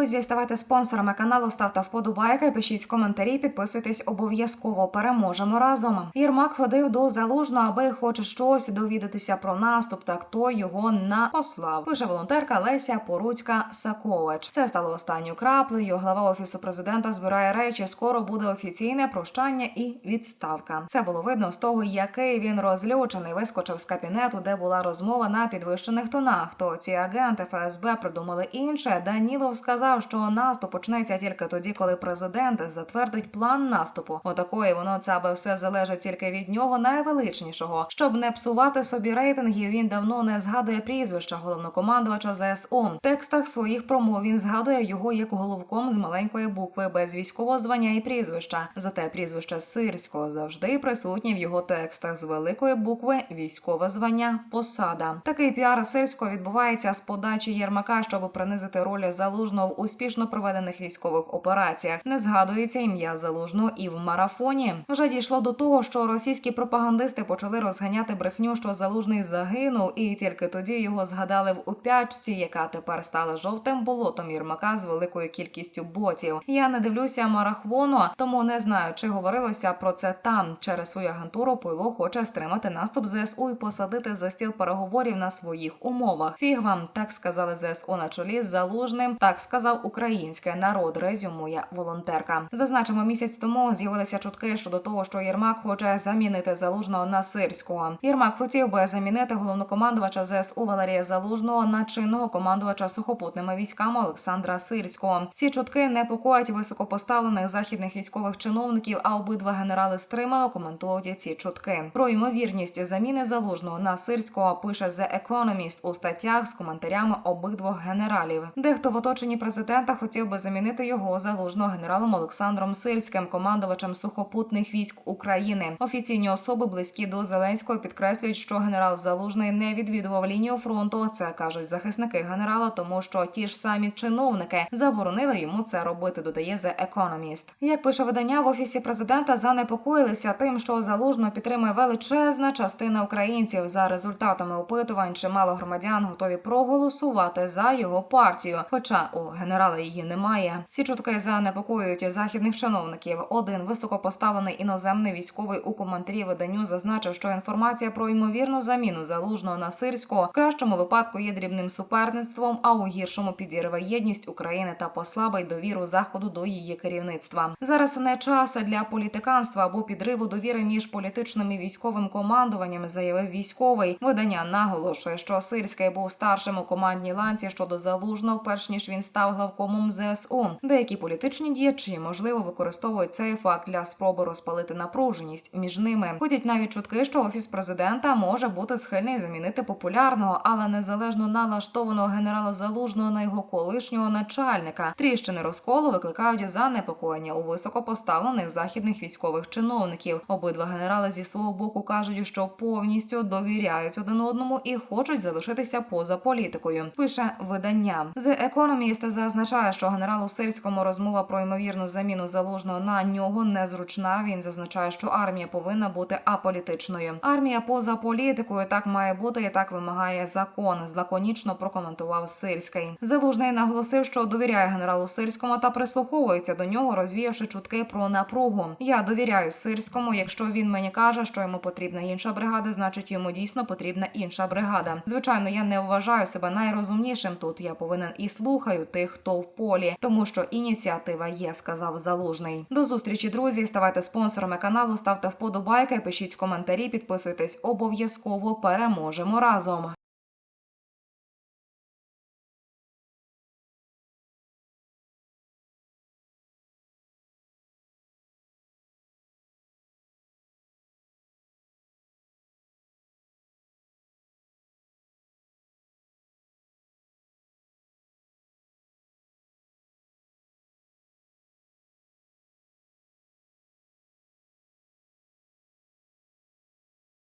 друзі, ставайте спонсорами каналу, ставте вподобайки, пишіть коментарі, підписуйтесь обов'язково. Переможемо разом. Єрмак ходив до залужного, аби хоч щось довідатися про наступ. Так той його на послав. Пише волонтерка Леся Поруцька Сакович. Це стало останньою краплею. Глава офісу президента збирає речі. Скоро буде офіційне прощання і відставка. Це було видно з того, який він розлючений вискочив з кабінету, де була розмова на підвищених тонах. То ці агенти ФСБ придумали інше. Данілов сказав, що наступ почнеться тільки тоді, коли президент затвердить план наступу. Отакої воно це аби все залежить тільки від нього найвеличнішого. Щоб не псувати собі рейтингів, він давно не згадує прізвища головнокомандувача ЗСУ. В текстах своїх промов він згадує його як головком з маленької букви без військового звання і прізвища. Зате прізвище Сирського завжди присутнє в його текстах з великої букви військове звання посада. Такий піар Сирського відбувається з подачі Єрмака, щоб принизити роль залужного в успішно проведених військових операціях. Не згадується ім'я залужного і в марафоні. Вже дійшло до того, що російські пропагандисти почали розганяти брехню, що залужний загинув, і тільки тоді його згадали в упячці, яка тепер стала жовтим болотом Єрмака з великою кількістю ботів. Я не дивлюся марахвону, тому не знаю, чи говорилося про це там. Через свою агентуру Пойло хоче стримати наступ ЗСУ і посадити за стіл переговорів на своїх умовах. Фіг вам так сказали ЗСУ на чолі з залужним. Так сказав український народ. Резюмує волонтерка. Зазначимо місяць тому з'явилися чутки щодо того, що Єрмак хоче замінити залужного на сирського. Єрмак хотів би замінити головнокомандувача ЗСУ Валерія Залужного на чинного командувача сухопутними військами Олександра Сирського. Ці чутки непокоять високопоставлених західних військових чиновників. А обидва генерали стримано коментують ці чутки. Про ймовірність заміни залужного на сирського пише The Economist у статтях з коментарями обидвох генералів. Дехто в оточенні президента хотів би замінити його залужного генералом Олександром Сирським, командувачем сухопутних військ України. Офіційні особи близькі до Зеленського підкреслюють, що генерал Залужний не відвідував лінію фронту. Це кажуть захисники генерала, тому що ті ж самі чиновники заборонили йому це робити. Додає The Economist. Як пише видання в офісі президента, занепокоїлися тим, що залужно підтримує величезна частина українців. За результатами опитувань чимало громадян готові проголосувати за його партію. Хоча у генерала її немає. Ці чутки занепокоюють західних чиновників. Один високопоставлений іноземний військовий у коментарі виданню зазначив, що інформація про ймовірну заміну залужного на сирського в кращому випадку є дрібним суперництвом, а у гіршому підірве єдність України та послабить довіру заходу до її керівництва. Зараз не час для політиканства або підриву довіри між політичним і військовим командуванням, заявив військовий. Видання наголошує, що Сирський був старшим у командній ланці щодо залужного, перш ніж він став главкомом ЗСУ. Деякі політичні діячі можливо використовують цей факт для спроби розпалити напруженість між ними. Ходять навіть чутки, що офіс президента може бути схильний замінити популярного, але незалежно налаштованого генерала залужного на його колишнього начальника. Тріщини розколу викликають занепокоєння у високопоставлених західних військових чиновників. Обидва генерали зі свого боку кажуть, що повністю довіряють один одному і хочуть залишитися поза політикою. Пише видання The Economist зазначає, що генералу Сирському розмова про ймовірну заміну залужного на нього незручна. Він зазначає, що армія повинна бути аполітичною. Армія поза політикою так має бути і так вимагає закон. Лаконічно прокоментував Сирський. Залужний наголосив, що довіряє генералу Сирському та прислуховується до нього, розвіявши чутки про напругу. Я довіряю Сирському. Якщо він мені каже, що йому потрібна інша бригада, значить йому дійсно потрібна інша бригада. Звичайно, я не вважаю себе найрозумнішим тут. Я повинен і слухаю тих, хто в полі, тому що ініціатива є, сказав Залужний. До зустрічі, друзі. Ставайте спонсорами каналу, ставте вподобайки, пишіть коментарі, підписуйтесь обов'язково. Переможемо разом.